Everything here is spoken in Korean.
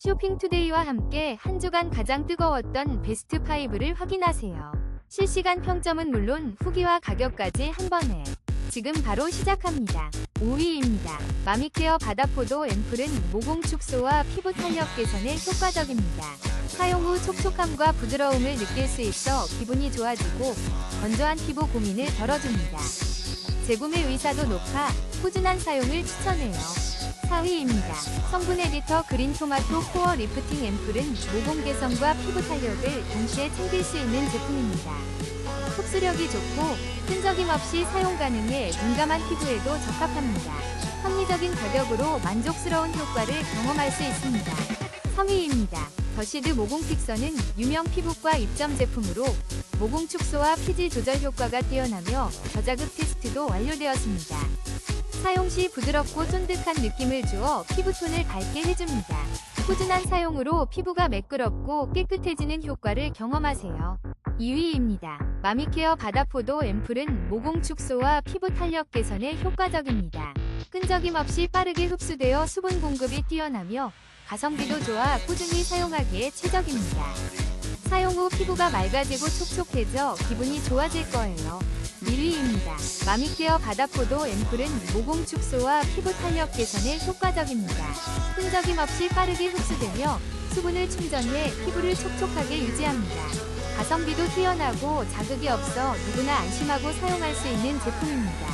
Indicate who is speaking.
Speaker 1: 쇼핑투데이와 함께 한 주간 가장 뜨거웠던 베스트 5를 확인하세요. 실시간 평점은 물론 후기와 가격까지 한 번에. 지금 바로 시작합니다. 5위입니다. 마미케어 바다포도 앰플은 모공 축소와 피부 탄력 개선에 효과적입니다. 사용 후 촉촉함과 부드러움을 느낄 수 있어 기분이 좋아지고 건조한 피부 고민을 덜어줍니다. 재구매 의사도 높아 꾸준한 사용을 추천해요. 4위입니다. 성분 에디터 그린 토마토 코어 리프팅 앰플은 모공 개선과 피부 탄력을 동시에 챙길 수 있는 제품입니다. 흡수력이 좋고 끈적임 없이 사용 가능해 민감한 피부에도 적합합니다. 합리적인 가격으로 만족스러운 효과를 경험할 수 있습니다. 3위입니다. 더시드 모공 픽서는 유명 피부과 입점 제품으로 모공 축소와 피지 조절 효과가 뛰어나며 저자극 테스트도 완료되었습니다. 사용 시 부드럽고 쫀득한 느낌을 주어 피부톤을 밝게 해줍니다. 꾸준한 사용으로 피부가 매끄럽고 깨끗해지는 효과를 경험하세요. 2위입니다. 마미케어 바다포도 앰플은 모공 축소와 피부 탄력 개선에 효과적입니다. 끈적임 없이 빠르게 흡수되어 수분 공급이 뛰어나며 가성비도 좋아 꾸준히 사용하기에 최적입니다. 사용 후 피부가 맑아지고 촉촉해져 기분이 좋아질 거예요. 1위입니다. 마미케어 바다포도 앰플은 모공 축소와 피부 탄력 개선에 효과적입니다. 끈적임 없이 빠르게 흡수되며 수분을 충전해 피부를 촉촉하게 유지합니다. 가성비도 뛰어나고 자극이 없어 누구나 안심하고 사용할 수 있는 제품입니다.